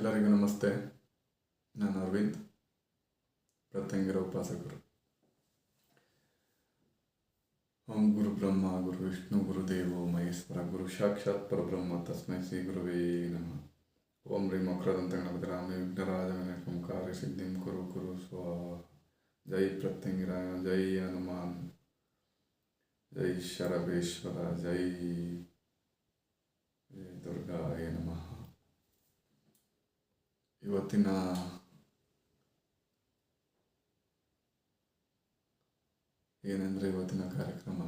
ಎಲ್ಲರಿಗೂ ನಮಸ್ತೆ. ನಾನು ಅರವಿಂದ್ ಪ್ರತ್ಯಂಗಿರ ಉಪಾಸಕರು. ಓಂ ಗುರು ಬ್ರಹ್ಮ, ಗುರು ವಿಷ್ಣು, ಗುರು ದೇವೋ ಮಹೇಶ್ವರ, ಗುರು ಸಾಕ್ಷಾತ್ ಪರಬ್ರಹ್ಮ, ತಸ್ಮೈ ಶ್ರೀ ಗುರುವೇ ನಮಃ. ಓಂ ರೀ ಮಕ್ರದಂತ ಗಣಪತಿ ರಾಮ, ವಿಘ್ನರಾಜ ಕಾರ್ಯ ಸಿದ್ಧಿಂ ಕುರು ಕುರು ಸ್ವಾಹ. ಜೈ ಪ್ರತ್ಯಂಗಿರ, ಜೈ ಹನುಮಾನ್, ಜೈ ಶರಬೇಶ್ವರ ಜೈ ದುರ್ಗಾಯ ನಮಃ. ಇವತ್ತಿನ ಏನಂದ್ರೆ ಇವತ್ತಿನ ಕಾರ್ಯಕ್ರಮ?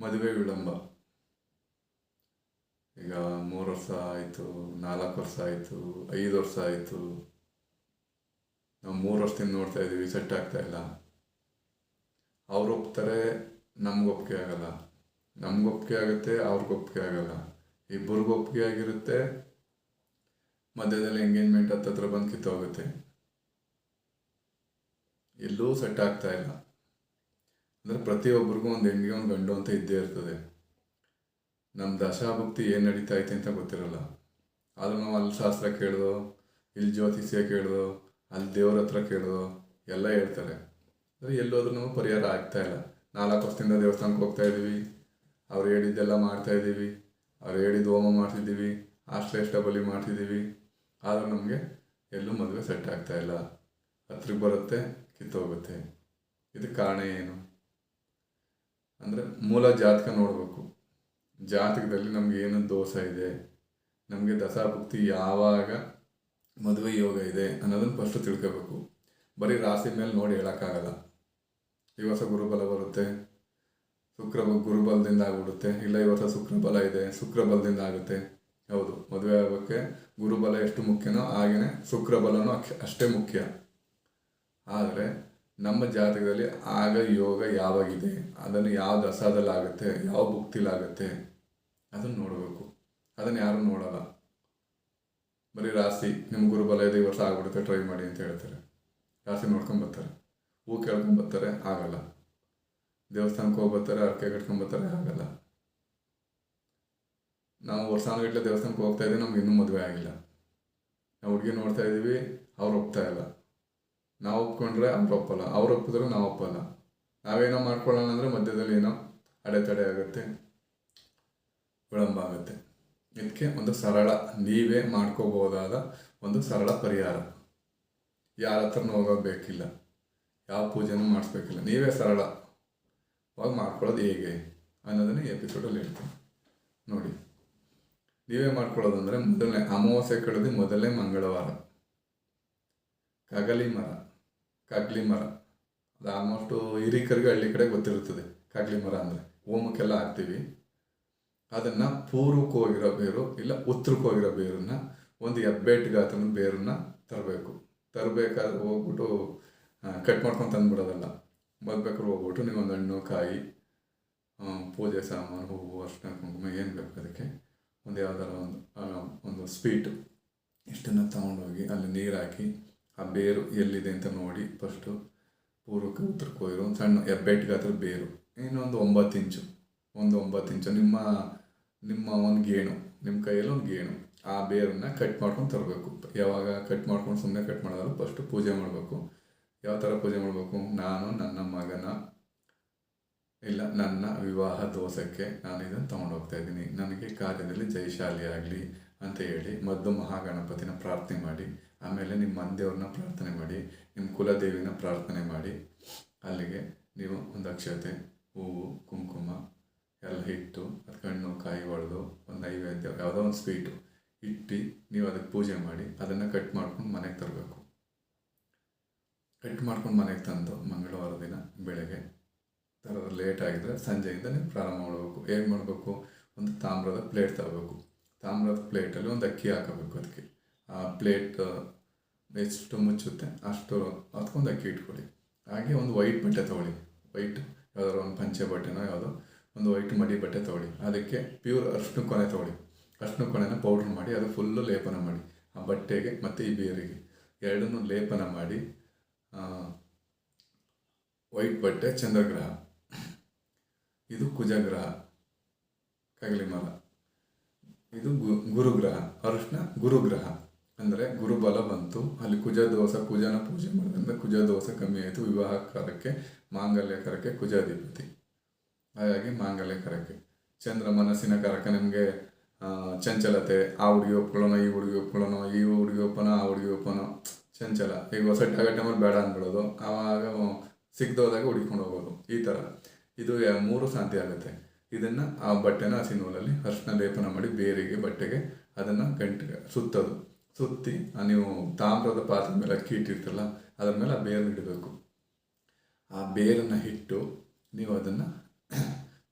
ಮದುವೆ ವಿಳಂಬ. ಈಗ ಮೂರು ವರ್ಷ ಆಯಿತು, ನಾಲ್ಕು ವರ್ಷ ಆಯಿತು, ಐದು ವರ್ಷ ಆಯಿತು. ನಾವು ಮೂರು ವರ್ಷದಿಂದ ನೋಡ್ತಾ ಇದ್ದೀವಿ ಸೆಟ್ ಆಗ್ತಾ ಇಲ್ಲ. ಅವ್ರು ಒಪ್ತಾರೆ, ನಮ್ಗೆ ಒಪ್ಪಿಗೆ ಆಗಲ್ಲ. ನಮ್ಗೆ ಒಪ್ಪಿಗೆ ಆಗುತ್ತೆ, ಅವ್ರಿಗೆ ಒಪ್ಪಿಗೆ ಆಗಲ್ಲ. ಇಬ್ಬರಿಗೂ ಒಪ್ಪಿಗೆ ಆಗಿರುತ್ತೆ ಮಧ್ಯದಲ್ಲಿ ಎಂಗೇಜ್ಮೆಂಟ್ ಹತ್ತತ್ರ ಬಂದು ಕಿತ್ತೋಗುತ್ತೆ. ಎಲ್ಲೂ ಸೆಟ್ ಆಗ್ತಾ ಇಲ್ಲ. ಅಂದರೆ ಪ್ರತಿಯೊಬ್ಬರಿಗೂ ಒಂದು ಹೆಣ್ಣಿಗೆ ಒಂದು ಗಂಡು ಅಂತ ಇದ್ದೇ ಇರ್ತದೆ. ನಮ್ಮ ದಶಾಭಕ್ತಿ ಏನು ನಡೀತಾ ಐತೆ ಅಂತ ಗೊತ್ತಿರಲ್ಲ. ಆದರೂ ನಾವು ಅಲ್ಲಿ ಶಾಸ್ತ್ರ ಕೇಳ್ದೋ, ಇಲ್ಲಿ ಜ್ಯೋತಿಷ್ಯ ಕೇಳ್ದೋ, ಅಲ್ಲಿ ದೇವ್ರ ಹತ್ರ ಕೇಳ್ದೋ, ಎಲ್ಲ ಹೇಳ್ತಾರೆ. ಅಂದರೆ ಎಲ್ಲೋದ್ರೂ ನಮಗೆ ಪರಿಹಾರ ಆಗ್ತಾ ಇಲ್ಲ. ನಾಲ್ಕು ವರ್ಷದಿಂದ ದೇವಸ್ಥಾನಕ್ಕೆ ಹೋಗ್ತಾ ಇದ್ದೀವಿ ಅವ್ರು ಹೇಳಿದ್ದೆಲ್ಲ ಮಾಡ್ತಾ ಇದ್ದೀವಿ ಅವ್ರು ಹೇಳಿದ ಹೋಮ ಮಾಡ್ತಿದ್ದೀವಿ ಆಶ್ಲೇಷ ಬಲಿ ಮಾಡ್ತಿದ್ದೀವಿ ಆದರೂ ನಮಗೆ ಎಲ್ಲೂ ಮದುವೆ ಸೆಟ್ ಆಗ್ತಾ ಇಲ್ಲ. ಹತ್ರಕ್ಕೆ ಬರುತ್ತೆ ಕಿತ್ತೋಗುತ್ತೆ ಇದಕ್ಕೆ ಕಾರಣ ಏನು? ಅಂದರೆ ಮೂಲ ಜಾತಕ ನೋಡಬೇಕು. ಜಾತಕದಲ್ಲಿ ನಮಗೆ ಏನು ದೋಷ ಇದೆ? ನಮಗೆ ದಶಾಭುಕ್ತಿ ಯಾವಾಗ ಮದುವೆ ಯೋಗ ಇದೆ ಅನ್ನೋದನ್ನು ಫಸ್ಟ್ ತಿಳ್ಕೋಬೇಕು. ಬರೀ ರಾಶಿ ಮೇಲೆ ನೋಡಿ ಹೇಳೋಕ್ಕಾಗಲ್ಲ. ಈ ವರ್ಷ ಗುರುಬಲ ಬರುತ್ತೆ. ಶುಕ್ರ ಗುರುಬಲದಿಂದ ಆಗ್ಬಿಡುತ್ತೆ. ಇಲ್ಲ ಈ ವರ್ಷ ಶುಕ್ರಬಲ ಇದೆ, ಶುಕ್ರಬಲದಿಂದ ಆಗುತ್ತೆ. ಹೌದು, ಮದುವೆ ಆಗೋಕ್ಕೆ ಗುರುಬಲ ಎಷ್ಟು ಮುಖ್ಯನೋ ಹಾಗೆಯೇ ಶುಕ್ರ ಬಲನೂ ಅಷ್ಟೇ ಮುಖ್ಯ. ಆದರೆ ನಮ್ಮ ಜಾತಕದಲ್ಲಿ ಆಗ ಯೋಗ ಯಾವಾಗಿದೆ? ಅದನ್ನು ಯಾವ ದಸಾದಲ್ಲಾಗುತ್ತೆ ಯಾವ ಭುಕ್ತಿಲಾಗುತ್ತೆ? ಅದನ್ನು ನೋಡಬೇಕು. ಅದನ್ನು ಯಾರು ನೋಡಲ್ಲ. ಬರೀ ರಾಶಿ, ನಿಮ್ಮ ಗುರುಬಲ ಇದೆ, ಈ ವರ್ಷ ಆಗ್ಬಿಡುತ್ತೆ ಟ್ರೈ ಮಾಡಿ ಅಂತ ಹೇಳ್ತಾರೆ. ರಾಶಿ ನೋಡ್ಕೊಂಬರ್ತಾರೆ ಹೂ ಕೇಳ್ಕೊಂಬರ್ತಾರೆ ಆಗಲ್ಲ. ದೇವಸ್ಥಾನಕ್ಕೆ ಹೋಗ್ಬರ್ತಾರೆ ಅರ್ಕೆ ಕಟ್ಕೊಂಬರ್ತಾರೆ ಆಗಲ್ಲ. ನಾವು ವರ್ಷಾನುಗಟ್ಟಲೆ ದೇವಸ್ಥಾನಕ್ಕೆ ಹೋಗ್ತಾ ಇದ್ದೀವಿ ನಮ್ಗೆ ಇನ್ನೂ ಮದುವೆ ಆಗಿಲ್ಲ. ನಾವು ಹುಡುಗಿ ನೋಡ್ತಾ ಇದ್ದೀವಿ, ಅವ್ರು ಒಪ್ತಾ ಇಲ್ಲ. ನಾವು ಒಪ್ಕೊಂಡ್ರೆ ಅವ್ರು ಒಪ್ಪಲ್ಲ, ಅವ್ರು ಒಪ್ಪಿದ್ರೆ ನಾವು ಒಪ್ಪಲ್ಲ. ನಾವೇನೋ ಮಾಡ್ಕೊಳ್ಳೋಣ ಅಂದರೆ ಮಧ್ಯದಲ್ಲಿ ಏನೋ ಅಡೆತಡೆ ಆಗುತ್ತೆ, ವಿಳಂಬ ಆಗುತ್ತೆ. ಇದಕ್ಕೆ ಒಂದು ಸರಳ, ನೀವೇ ಮಾಡ್ಕೋಬೋದಾದ ಒಂದು ಸರಳ ಪರಿಹಾರ. ಯಾರ ಹತ್ರನೂ ಹೋಗಬೇಕಿಲ್ಲ ಯಾವ ಪೂಜೆನೂ ಮಾಡಿಸ್ಬೇಕಿಲ್ಲ. ನೀವೇ ಸರಳವಾಗಿ ಮಾಡ್ಕೊಳ್ಳೋದು ಹೇಗೆ ಅನ್ನೋದನ್ನು ಎಪಿಸೋಡಲ್ಲಿ ಹೇಳ್ತೀನಿ. ನೋಡಿ. ನೀವೇ ಮಾಡ್ಕೊಳ್ಳೋದಂದರೆ ಮೊದಲನೇ ಅಮಾವಾಸ್ಯೆ ಕಳೆದು ಮೊದಲನೇ ಮಂಗಳವಾರ. ಕಗಲಿ ಮರ, ಕಗ್ಲಿ ಮರ. ಅದು ಆಲ್ಮೋಸ್ಟು ಹಿರಿಕರಿಗೆ ಹಳ್ಳಿ ಕಡೆ ಗೊತ್ತಿರುತ್ತದೆ, ಕಗ್ಲಿ ಮರ ಅಂದರೆ. ಹೋಮಕ್ಕೆಲ್ಲ ಹಾಕ್ತೀವಿ. ಅದನ್ನು ಪೂರ್ವಕ್ಕೆ ಹೋಗಿರೋ ಬೇರು ಇಲ್ಲ ಉತ್ತರಕ್ಕೆ ಹೋಗಿರೋ ಬೇರನ್ನ, ಒಂದು ಹೆಬ್ಬೆಟ್ಟು ಗಾತನ ಬೇರನ್ನ ತರಬೇಕು. ತರಬೇಕಾದ್ರೆ ಹೋಗ್ಬಿಟ್ಟು ಕಟ್ ಮಾಡ್ಕೊಂಡು ತಂದುಬಿಡೋದಲ್ಲ. ಬದ್ಬೇಕಾದ್ರೆ ಹೋಗ್ಬಿಟ್ಟು ನೀವು ಒಂದು ಹಣ್ಣು, ಕಾಯಿ ಪೂಜೆ ಸಾಮಾನು, ಹೂವು, ಅರ್ಶಿನ, ಕುಂಕುಮ ಏನು ಬೇಕು ಅದಕ್ಕೆ. ಒಂದು ಯಾವ್ದಾರ ಒಂದು ಒಂದು ಸ್ವೀಟು ಇಷ್ಟನ್ನು ತಗೊಂಡೋಗಿ ಅಲ್ಲಿ ನೀರು ಹಾಕಿ ಆ ಬೇರು ಎಲ್ಲಿದೆ ಅಂತ ನೋಡಿ ಫಸ್ಟು ಪೂರ್ವಕ್ಕೆ ಉತ್ತರಕ್ಕೆ ಹೋಗಿರು ಒಂದು ಸಣ್ಣ ಹೆಬ್ಬೆಟ್ಟು ಗಾತ್ರದ ಬೇರು ಇನ್ನೊಂದು ಒಂಬತ್ತು ಇಂಚು. ಒಂದು ಒಂಬತ್ತು ಇಂಚು. ನಿಮ್ಮ ನಿಮ್ಮ ಒಂದು ಗೇಣು. ನಿಮ್ಮ ಕೈಯಲ್ಲಿ ಒಂದು ಗೇಣು. ಆ ಬೇರನ್ನು ಕಟ್ ಮಾಡ್ಕೊಂಡು ತರಬೇಕು. ಯಾವಾಗ ಕಟ್ ಮಾಡ್ಕೊಂಡು ಸುಮ್ಮನೆ ಕಟ್ ಮಾಡಿದ್ರು ಫಸ್ಟು ಪೂಜೆ ಮಾಡಬೇಕು. ಯಾವ ಥರ ಪೂಜೆ ಮಾಡಬೇಕು? ನಾನು, ನನ್ನ ಮಗನ ಇಲ್ಲ, ನನ್ನ ವಿವಾಹ ದೋಷಕ್ಕೆ ನಾನು ಇದನ್ನು ತೊಗೊಂಡು ಹೋಗ್ತಾ ಇದ್ದೀನಿ. ನನಗೆ ಕಾರ್ಯದಲ್ಲಿ ಜಯಶಾಲಿ ಆಗಲಿ ಅಂತ ಹೇಳಿ ಮದ್ದು ಮಹಾಗಣಪತಿನ ಪ್ರಾರ್ಥನೆ ಮಾಡಿ, ಆಮೇಲೆ ನಿಮ್ಮ ದೇವ್ರನ್ನ ಪ್ರಾರ್ಥನೆ ಮಾಡಿ, ನಿಮ್ಮ ಕುಲದೇವಿನ ಪ್ರಾರ್ಥನೆ ಮಾಡಿ, ಅಲ್ಲಿಗೆ ನೀವು ಒಂದು ಅಕ್ಷತೆ ಹೂವು, ಕುಂಕುಮ ಎಲ್ಲ ಹಿಟ್ಟು ಅದು ಕಣ್ಣು, ಕಾಯಿ ಒಡೆದು ಒಂದು ನೈವೇದ್ಯ, ಯಾವುದೋ ಒಂದು ಸ್ವೀಟು ಇಟ್ಟು ನೀವು ಅದಕ್ಕೆ ಪೂಜೆ ಮಾಡಿ, ಅದನ್ನು ಕಟ್ ಮಾಡ್ಕೊಂಡು ಮನೆಗೆ ತರಬೇಕು. ಕಟ್ ಮಾಡ್ಕೊಂಡು ಮನೆಗೆ ತಂದು ಮಂಗಳವಾರ ದಿನ ಬೆಳಗ್ಗೆ ತರೋದು ಲೇಟ್ ಸಂಜೆಯಿಂದ ನೀವು ಪ್ರಾರಂಭ ಮಾಡಬೇಕು. ಏನು ಮಾಡಬೇಕು? ಒಂದು ತಾಮ್ರದ ಪ್ಲೇಟ್ ತಗೋಬೇಕು ತಾಮ್ರದ ಪ್ಲೇಟಲ್ಲಿ ಒಂದು ಅಕ್ಕಿ ಹಾಕಬೇಕು ಅದಕ್ಕೆ ಆ ಪ್ಲೇಟ್ ಎಷ್ಟು ಮುಚ್ಚುತ್ತೆ ಅಷ್ಟು ಅದಕ್ಕೊಂದು ಅಕ್ಕಿ ಇಟ್ಕೊಳ್ಳಿ. ಹಾಗೆ ಒಂದು ವೈಟ್ ಬಟ್ಟೆ ತೊಗೊಳ್ಳಿ. ವೈಟ್ ಯಾವ್ದಾದ್ರು ಒಂದು ಪಂಚೆ ಬಟ್ಟೆನೋ ಯಾವುದೋ ಒಂದು ವೈಟ್ ಮಡಿ ಬಟ್ಟೆ ತೊಗೊಳ್ಳಿ. ಅದಕ್ಕೆ ಪ್ಯೂರ್ ಅರ್ಶಿನ ಕೊನೆ ತೊಗೊಳ್ಳಿ. ಅರ್ಶಿನ ಕೊನೆನ ಪೌಡ್ರ್ ಮಾಡಿ ಅದು ಫುಲ್ಲು ಲೇಪನ ಮಾಡಿ. ಆ ಬಟ್ಟೆಗೆ ಮತ್ತು ಈ ಬೇರಿಗೆ ಎರಡನ್ನೂ ಲೇಪನ ಮಾಡಿ ವೈಟ್ ಬಟ್ಟೆ ಚಂದ್ರಗ್ರಹ. ಇದು ಕುಜಗ್ರಹ ಕಗಲಿ ಮರ ಇದು ಗುರುಗ್ರಹ ಅರಿಶಿನ ಗುರುಗ್ರಹ. ಅಂದರೆ ಗುರುಬಲ ಬಂತು. ಅಲ್ಲಿ ಕುಜ ದೋಸ, ಕುಜನ ಪೂಜೆ ಮಾಡೋದ್ರಿಂದ ಕುಜ ದೋಸ ಕಮ್ಮಿ ಆಯಿತು. ವಿವಾಹಕರಕ್ಕೆ, ಮಾಂಗಲ್ಯಕರಕ್ಕೆ ಕುಜಾಧಿಪತಿ ಹಾಗಾಗಿ ಮಾಂಗಲ್ಯಕರಕ್ಕೆ. ಚಂದ್ರ ಮನಸ್ಸಿನ ಕರಕ ನಿಮಗೆ ಚಂಚಲತೆ. ಆ ಹುಡುಗಿ ಒಪ್ಕೊಳ್ಳೋಣ ಈ ಹುಡುಗಿ ಒಪ್ಕೊಳ್ಳೋಣ ಈ ಹುಡುಗಿ ಒಪ್ಪನೋ, ಆ ಹುಡುಗಿ ಒಪ್ಪನೋ. ಚಂಚಲ. ಈಗ ಹೊಸ ಟೈಮಲ್ಲಿ ಬೇಡ ಅಂದ್ಬಿಡೋದು. ಆವಾಗ ಸಿಗ್ದೋದಾಗ ಹುಡುಕೊಂಡು ಹೋಗೋದು. ಈ ಥರ ಇದು ಮೂರು ಶಾಂತಿ ಆಗುತ್ತೆ. ಇದನ್ನು ಆ ಬಟ್ಟೆನ ಹಸಿ ನೂಲಲ್ಲಿ ಅರ್ಶಿನ ಲೇಪನ ಮಾಡಿ ಬೇರೆಗೆ ಬಟ್ಟೆಗೆ ಅದನ್ನು ಗಂಟೆ ಸುತ್ತೋದು. ಸುತ್ತಿ ಆ ನೀವು ತಾಮ್ರದ ಪಾತ್ರದ ಮೇಲೆ ಅಕ್ಕಿ ಇಟ್ಟಿರ್ತೀರಲ್ಲ, ಅದ್ರ ಮೇಲೆ ಆ ಬೇರನ್ನ ಇಡಬೇಕು. ಆ ಬೇರನ್ನು ಇಟ್ಟು ನೀವು ಅದನ್ನು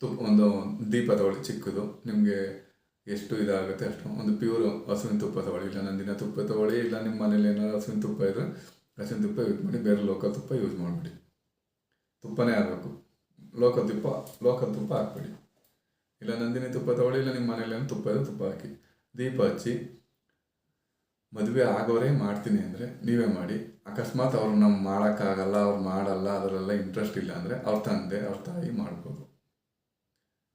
ತುಪ್ಪ ಒಂದು ದೀಪ ತಗೊಳ್ಳಿ ಚಿಕ್ಕದು, ನಿಮಗೆ ಎಷ್ಟು ಇದಾಗುತ್ತೆ ಅಷ್ಟು ಒಂದು ಪ್ಯೂರ್ ಹಸುವಿನ ತುಪ್ಪ ತಗೊಳ್ಳಿ. ಇಲ್ಲ ನಂದಿನ ತುಪ್ಪ ತಗೊಳ್ಳಿ, ಇಲ್ಲ ನಿಮ್ಮ ಮನೇಲಿ ಏನಾದ್ರು ಹಸುವಿನ ತುಪ್ಪ ಇದ್ದರೆ ಹಸುವಿನ ತುಪ್ಪ ಯೂಸ್ ಮಾಡಿ, ಬೇರೆ ಲೋಕಲ್ ತುಪ್ಪ ಯೂಸ್ ಮಾಡಿಬಿಡಿ. ತುಪ್ಪನೇ ಆಗಬೇಕು. ಲೋಕಲ್ ತುಪ್ಪ ಲೋಕ ತುಪ್ಪ ಹಾಕ್ಬಿಡಿ. ಇಲ್ಲ ನಂದಿನಿ ತುಪ್ಪ ತಗೊಳ್ಳಿ, ಇಲ್ಲ ನಿಮ್ಮ ಮನೇಲಿ ತುಪ್ಪ ಇದೆ, ತುಪ್ಪ ಹಾಕಿ. ದೀಪ ಹಚ್ಚಿ, ಮದುವೆ ಆಗೋರೇ ಮಾಡ್ತೀನಿ ಅಂದರೆ ನೀವೇ ಮಾಡಿ. ಅಕಸ್ಮಾತ್ ಅವ್ರು ನಮ್ಮ ಮಾಡೋಕ್ಕಾಗಲ್ಲ, ಅವ್ರು ಮಾಡಲ್ಲ ಅದರಲ್ಲ ಇಂಟ್ರೆಸ್ಟ್ ಇಲ್ಲ ಅಂದರೆ ಅವ್ರ ತಂದೆ, ಅವ್ರ ತಾಯಿ ಮಾಡ್ಬೋದು.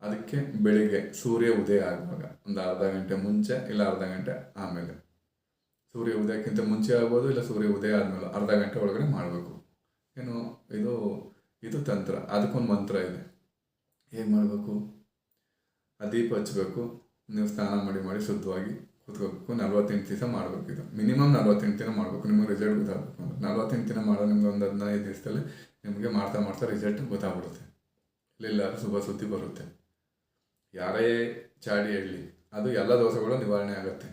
ಅದಕ್ಕೆ ಬೆಳಿಗ್ಗೆ ಸೂರ್ಯ ಉದಯ ಆಗುವಾಗ, ಒಂದು ಅರ್ಧ ಗಂಟೆ ಮುಂಚೆ ಇಲ್ಲ ಅರ್ಧ ಗಂಟೆ ಆಮೇಲೆ. ಸೂರ್ಯ ಉದಯಕ್ಕಿಂತ ಮುಂಚೆ ಆಗ್ಬೋದು, ಇಲ್ಲ ಸೂರ್ಯ ಉದಯ ಆದಮೇಲೆ ಅರ್ಧ ಗಂಟೆ ಒಳಗಡೆ ಮಾಡಬೇಕು. ಏನು, ಇದು ಇದು ತಂತ್ರ, ಅದಕ್ಕೊಂದು ಮಂತ್ರ ಇದೆ. ಹೇಗೆ ಮಾಡಬೇಕು? ಆ ದೀಪ ಹಚ್ಚಬೇಕು ನೀವು ಸ್ನಾನ ಮಾಡಿ ಮಾಡಿ ಶುದ್ಧವಾಗಿ ಕೂತ್ಕೋಬೇಕು. ನಲ್ವತ್ತೆಂಟು ದಿವಸ ಮಾಡಬೇಕು ಇದು. ಮಿನಿಮಮ್ ನಲ್ವತ್ತೆಂಟು ದಿನ ಮಾಡಬೇಕು. ನಿಮಗೆ ರಿಸಲ್ಟ್ ಗೊತ್ತಾಗಬೇಕು ಅಂದ್ರೆ. ನಲ್ವತ್ತೆಂಟು ದಿನ ಮಾಡೋ ನಿಮ್ಗೆ ಒಂದು ಹದಿನೈದು ದಿವಸದಲ್ಲಿ ನಿಮಗೆ ಮಾಡ್ತಾ ಮಾಡ್ತಾ ರಿಸಲ್ಟ್ ಗೊತ್ತಾಗ್ಬಿಡುತ್ತೆ. ಇಲ್ಲ ಶುಭ ಸುದ್ದಿ ಬರುತ್ತೆ. ಯಾರೇ ಚಾಡಿ ಹೇಳಲಿ ಅದು ಎಲ್ಲ ದೋಷಗಳು ನಿವಾರಣೆ ಆಗುತ್ತೆ.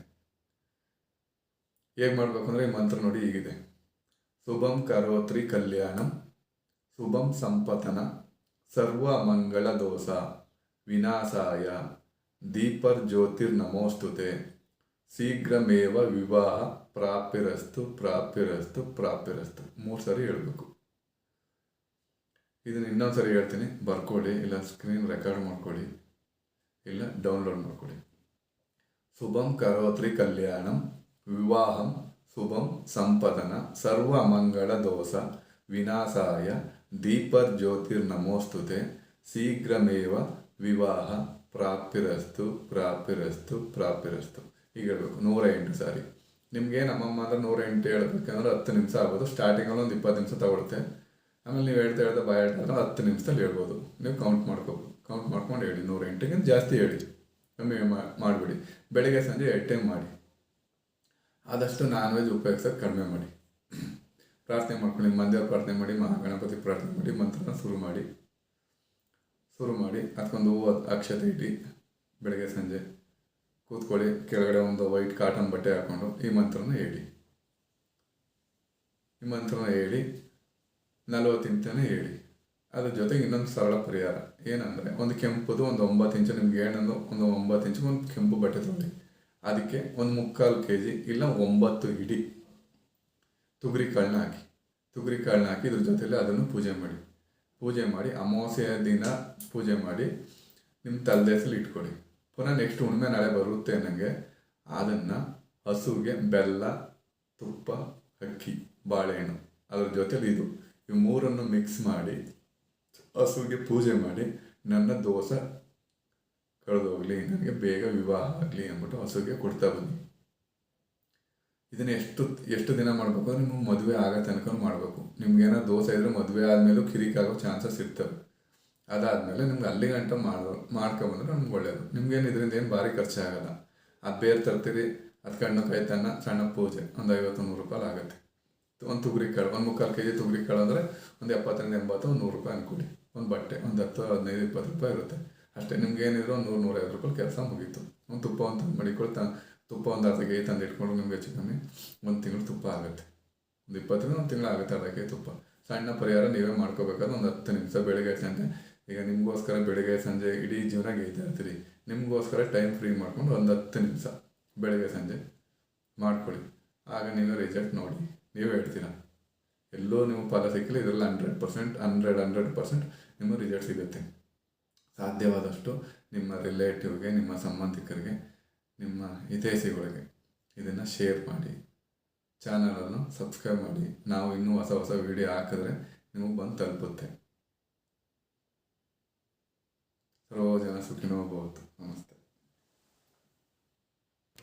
ಹೇಗೆ ಮಾಡಬೇಕು ಅಂದರೆ ಈ ಮಂತ್ರ ನೋಡಿ ಹೀಗಿದೆ. ಶುಭಂ ಕರೋತ್ರಿ ಕಲ್ಯಾಣಂ ಶುಭಂ ಸಂಪತನ ದೋಸ ವಿನಾಶಾಯ ದೀಪರ್ ಜ್ಯೋತಿರ್ ನಮೋಸ್ತುತೆ ಶೀಘ್ರಮೇವ ವಿವಾಹ ಪ್ರಾಪ್ಯರಸ್ತು ಪ್ರಾಪ್ಯರಸ್ತು ಪ್ರಾಪ್ಯರಸ್ತು ಮೂರು ಸರಿ ಹೇಳಬೇಕು. ಇದನ್ನು ಇನ್ನೊಂದು ಸರಿ ಹೇಳ್ತೀನಿ. ಬರ್ಕೊಳ್ಳಿ, ಇಲ್ಲ ಸ್ಕ್ರೀನ್ ರೆಕಾರ್ಡ್ ಮಾಡ್ಕೊಳ್ಳಿ, ಇಲ್ಲ ಡೌನ್ಲೋಡ್ ಮಾಡ್ಕೊಳ್ಳಿ. ಶುಭಂ ಕರೋತ್ರಿ ಕಲ್ಯಾಣಂ ವಿವಾಹಂ ಶುಭಂ ಸಂಪದನ ಸರ್ವ ಮಂಗಳ ದೋಷ ವಿನಾಶಾಯ ದೀಪರ್ ಜ್ಯೋತಿರ್ ನಮೋಸ್ತುತೆ, ಶೀಘ್ರಮೇವ ವಿವಾಹ ಪ್ರಾಪ್ತಿರಸ್ತು ಪ್ರಾಪ್ತಿರಸ್ತು ಪ್ರಾಪ್ತಿರಸ್ತು. ಈಗ ಹೇಳ್ಬೇಕು ನೂರ ಎಂಟು ಸಾರಿ. ನಿಮಗೆ ನಮ್ಮಮ್ಮ ಅಂದ್ರೆ ನೂರ ಎಂಟು ಹೇಳ್ಬೇಕಂದ್ರೆ ಹತ್ತು ನಿಮಿಷ ಆಗ್ಬೋದು. ಸ್ಟಾರ್ಟಿಂಗಲ್ಲಿ ಒಂದು ಇಪ್ಪತ್ತು ನಿಮಿಷ ತಗೊಳ್ತೆ. ಆಮೇಲೆ ನೀವು ಹೇಳ್ತಾ ಹೇಳ್ತಾ ಬಾಯ್ ಹೇಳ್ತಾ ಹತ್ತು ನಿಮಿಷದಲ್ಲಿ ಹೇಳ್ಬೋದು. ನೀವು ಕೌಂಟ್ ಮಾಡ್ಕೋಬೋದು ಕೌಂಟ್ ಮಾಡ್ಕೊಂಡು ಹೇಳಿ ನೂರ ಎಂಟಿಗಿಂತ ಜಾಸ್ತಿ ಹೇಳಿ. ಕಮ್ಮಿ ಮಾಡಿಬಿಡಿ. ಬೆಳಿಗ್ಗೆ ಸಂಜೆ ಎರಡು ಟೈಮ್ ಮಾಡಿ. ಆದಷ್ಟು ನಾನ್ ವೆಜ್ ಉಪಯೋಗಿಸೋದು ಕಡಿಮೆ ಮಾಡಿ. ಪ್ರಾರ್ಥನೆ ಮಾಡ್ಕೊಳ್ಳಿ ಮಂದಿರ ಪ್ರಾರ್ಥನೆ ಮಾಡಿ, ಮಹಾಗಣಪತಿ ಪ್ರಾರ್ಥನೆ ಮಾಡಿ, ಮಂತ್ರನ ಶುರು ಮಾಡಿ. ಶುರು ಮಾಡಿ, ಅದಕ್ಕೊಂದು ಹೂವು ಅಕ್ಷತೆ ಇಡಿ, ಬೆಳಗ್ಗೆ ಸಂಜೆ ಕೂತ್ಕೊಳ್ಳಿ, ಕೆಳಗಡೆ ಒಂದು ವೈಟ್ ಕಾಟನ್ ಬಟ್ಟೆ ಹಾಕ್ಕೊಂಡು ಈ ಮಂತ್ರನ ಹೇಳಿ. ಈ ಮಂತ್ರನ ಹೇಳಿ ನಲವತ್ತಿಂತನೇ ಹೇಳಿ. ಅದ್ರ ಜೊತೆಗೆ ಇನ್ನೊಂದು ಸರಳ ಪರಿಹಾರ. ಏನಂದರೆ, ಒಂದು ಕೆಂಪುದು ಒಂದು ಒಂಬತ್ತು ಇಂಚು, ನಿಮ್ಗೆ ಏನಂದು ಒಂದು ಒಂಬತ್ತು ಇಂಚು, ಒಂದು ಕೆಂಪು ಬಟ್ಟೆ ತೊಗೊಳ್ಳಿ. ಅದಕ್ಕೆ ಒಂದು ಮುಕ್ಕಾಲು ಕೆ ಜಿ ಇಲ್ಲ ಒಂಬತ್ತು ಇಡಿ ತುಗರಿ ಕಾಳನ್ನ ಹಾಕಿ. ತುಗರಿ ಕಾಳನ್ನ ಹಾಕಿ ಇದ್ರ ಜೊತೆಯಲ್ಲಿ ಅದನ್ನು ಪೂಜೆ ಮಾಡಿ. ಪೂಜೆ ಮಾಡಿ ಅಮಾವಾಸ್ಯೆಯ ದಿನ ಪೂಜೆ ಮಾಡಿ ನಿಮ್ಮ ತಲೆದೇಸಲ್ಲಿ ಇಟ್ಕೊಳ್ಳಿ. ಪುನಃ ನೆಕ್ಸ್ಟ್ ಹುಣ್ಣಿಮೆ ನಾಳೆ ಬರುತ್ತೆ ನನಗೆ ಅದನ್ನು ಹಸುವಿಗೆ ಬೆಲ್ಲ, ತುಪ್ಪ, ಅಕ್ಕಿ, ಬಾಳೆಹಣ್ಣು ಅದ್ರ ಜೊತೆಲಿ ಇದು. ಈ ಮೂರನ್ನು ಮಿಕ್ಸ್ ಮಾಡಿ ಹಸುವಿಗೆ ಪೂಜೆ ಮಾಡಿ ನನ್ನ ದೋಸೆ ಕಳೆದೋಗ್ಲಿ, ನನಗೆ ಬೇಗ ವಿವಾಹ ಆಗಲಿ ಅಂದ್ಬಿಟ್ಟು ಹಸುವಿಗೆ ಕೊಡ್ತಾ ಬನ್ನಿ. ಇದನ್ನ ಎಷ್ಟು ಎಷ್ಟು ದಿನ ಮಾಡಬೇಕು? ನಿಮ್ಗೆ ಮದುವೆ ಆಗೋ ತನಕ ಮಾಡಬೇಕು. ನಿಮ್ಗೇನೋ ದೋಸೆ ಇದ್ರೆ ಮದುವೆ ಆದಮೇಲೂ ಕಿರಿಕಾಗೋ ಚಾನ್ಸಸ್ ಇರ್ತವೆ. ಅದಾದಮೇಲೆ ನಿಮ್ಗೆ ಅಲ್ಲಿ ಗಂಟ ಮಾಡೋ ಮಾಡ್ಕೊಬಂದ್ರೆ ನಮ್ಗೆ ಒಳ್ಳೆಯದು ನಿಮ್ಗೇನು ಇದರಿಂದ ಏನು ಭಾರಿ ಖರ್ಚಾಗಲ್ಲ. ಆ ಬೇರೆ ತರ್ತೀರಿ, ಅದು ಕಣ್ಣು ಕಾಯ್ತನ್ನ ಸಣ್ಣ ಪೂಜೆ. ಒಂದು ಐವತ್ತು ನೂರು ರೂಪಾಯಿ ಆಗುತ್ತೆ. ಒಂದು ತುಗರಿ ಕಾಳು, ಒಂದು ಮುಕ್ಕಾಲು ಕೆ ಜಿ ತುಗರಿ ಕಾಳು ಅಂದರೆ ಒಂದು ಎಪ್ಪತ್ತರಿಂದ ಎಂಬತ್ತು, ಒಂದು ನೂರು ರೂಪಾಯಿ ಅನ್ಕೊಳ್ಳಿ ಒಂದು ಬಟ್ಟೆ, ಒಂದು ಹತ್ತು, ಹದಿನೈದು, ಇಪ್ಪತ್ತು ರೂಪಾಯಿ ಇರುತ್ತೆ. ಅಷ್ಟೇ ನಿಮ್ಗೆ ಏನಿದ್ರು ಒಂದು ನೂರು, ನೂರೈವತ್ತು ರೂಪಾಯಿ ಕೆಲಸ ಮುಗೀತು. ಒಂದು ತುಪ್ಪ, ಒಂದು ತಂದು ಮಡಿಕೊಳ್ಳಿ ತ ತುಪ್ಪ ಒಂದು ಅರ್ಧ ಕೆ ಜಿ ತಂದು ಇಟ್ಕೊಂಡು ನಿಮ್ಗೆ ಹೆಚ್ಚು ಕಮ್ಮಿ ಒಂದು ತಿಂಗಳು ತುಪ್ಪ ಆಗುತ್ತೆ. ಒಂದು ಇಪ್ಪತ್ತರಿಂದ ಒಂದು ತಿಂಗಳು ಆಗುತ್ತೆ ಅರ್ಧ ಕೆ ತುಪ್ಪ. ಸಣ್ಣ ಪರಿಹಾರ ನೀವೇ ಮಾಡ್ಕೋಬೇಕಾದ್ರೆ ಒಂದು ಹತ್ತು ನಿಮಿಷ ಬೆಳಗ್ಗೆ ಸಂಜೆ ಈಗ ನಿಮಗೋಸ್ಕರ ಬೆಳಗ್ಗೆ, ಸಂಜೆ ಇಡೀ ಜೀವನ ಗೇಯ್ತಾ ಇರ್ತೀರಿ. ನಿಮಗೋಸ್ಕರ ಟೈಮ್ ಫ್ರೀ ಮಾಡ್ಕೊಂಡು ಒಂದು ಹತ್ತು ನಿಮಿಷ ಬೆಳಗ್ಗೆ, ಸಂಜೆ ಮಾಡ್ಕೊಳ್ಳಿ. ಆಗ ನೀವು ರಿಸಲ್ಟ್ ನೋಡಿ, ನೀವೇ ಹೇಳ್ತೀರಾ. ಎಲ್ಲೋ ನೀವು ಫಲ ಸಿಕ್ಕಿಲ್ಲ, ಇದರಲ್ಲಿ hundred percent hundred hundred percent ನಿಮಗೆ ರಿಸಲ್ಟ್ ಸಿಗುತ್ತೆ. ಸಾಧ್ಯವಾದಷ್ಟು ನಿಮ್ಮ ರಿಲೇಟಿವ್ಗೆ ನಿಮ್ಮ ಸಂಬಂಧಿಕರಿಗೆ ನಿಮ್ಮ ಹಿತೈಷಿಗಳಿಗೆ ಇದನ್ನು ಶೇರ್ ಮಾಡಿ. ಚಾನಲನ್ನು ಸಬ್ಸ್ಕ್ರೈಬ್ ಮಾಡಿ. ನಾವು ಇನ್ನೂ ಹೊಸ ಹೊಸ ವಿಡಿಯೋ ಹಾಕಿದ್ರೆ ನಿಮಗೆ ಬಂದು ತಲುಪುತ್ತೆ. ಸರ್ವ ಜನ ಸುಖಿನೋ ಭವತು.